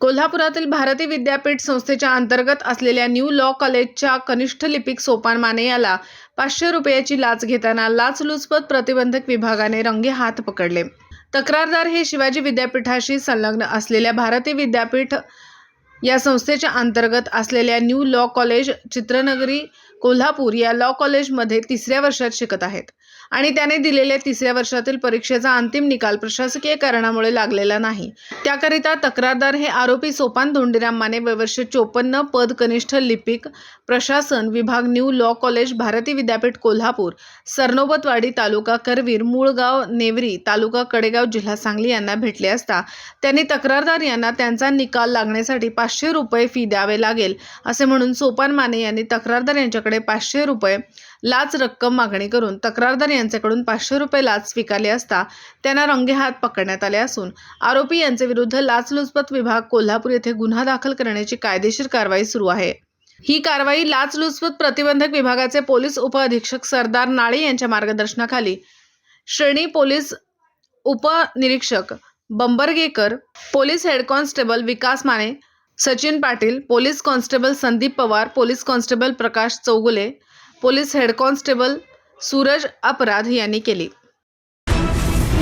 कोल्हापुरातील भारती विद्यापीठ संस्थेच्या अंतर्गत असलेल्या न्यू लॉ कॉलेजच्या कनिष्ठ लिपिक सोपान माने याला पाचशे रुपयाची लाच घेताना लाचलुचपत प्रतिबंधक विभागाने रंगे हात पकडले. तक्रारदार हे शिवाजी विद्यापीठाशी संलग्न असलेल्या भारती विद्यापीठ या संस्थेच्या अंतर्गत असलेल्या new law college Chitranagari Kolhapur या लॉ कॉलेजमध्ये तिसऱ्या वर्षात शिकत आहेत. आणि त्याने दिलेल्या तिसऱ्या वर्षातील परीक्षेचा अंतिम निकाल प्रशासकीय कारणामुळे लागलेला नाही. त्याकरिता तक्रारदार हे आरोपी सोपान धोंडीराम माने वयवर्ष चोपन्न पद कनिष्ठ लिपिक प्रशासन विभाग new law college Bharati Vidyapeeth Kolhapur सरनोबतवाडी तालुका करवीर मूळगाव नेवरी तालुका कडेगाव जिल्हा सांगली यांना भेटले असता त्यांनी तक्रारदार यांना त्यांचा निकाल लागण्यासाठी पाचशे रुपये फी द्यावे लागेल असे म्हणून सोपान माने यांनी तक्रारदार यांच्याकडे पाचशे रुपये लाच रक्कम मागणी करून तक्रारदार यांच्याकडून पाचशे रुपये लाच स्वीकारली असता त्यांना रंगेहात पकडण्यात आले असून आरोपी यांच्याविरुद्ध विरुद्ध लाचलुचपत विभाग कोल्हापूर येथे गुन्हा दाखल करण्याची कायदेशीर कारवाई सुरू आहे. ही कारवाई लाचलुचपत प्रतिबंधक विभागाचे पोलीस उपअधीक्षक सरदार नाळे यांच्या मार्गदर्शनाखाली श्रेणी पोलीस उपनिरीक्षक Bambargekar police head constable Vikas Mane Sachin Patil police constable Sandeep Pawar police constable Prakash Chougule police head constable Suraj Aparadh यांनी केली.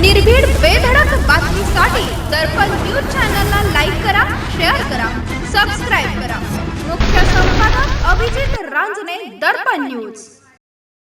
निर्भीड बेधडक बातमीसाठी दर्पण न्यूज चॅनलला लाईक करा शेअर करा सबस्क्राईब करा. मुख्य संपादक अभिजित रांजणे दर्पण न्यूज.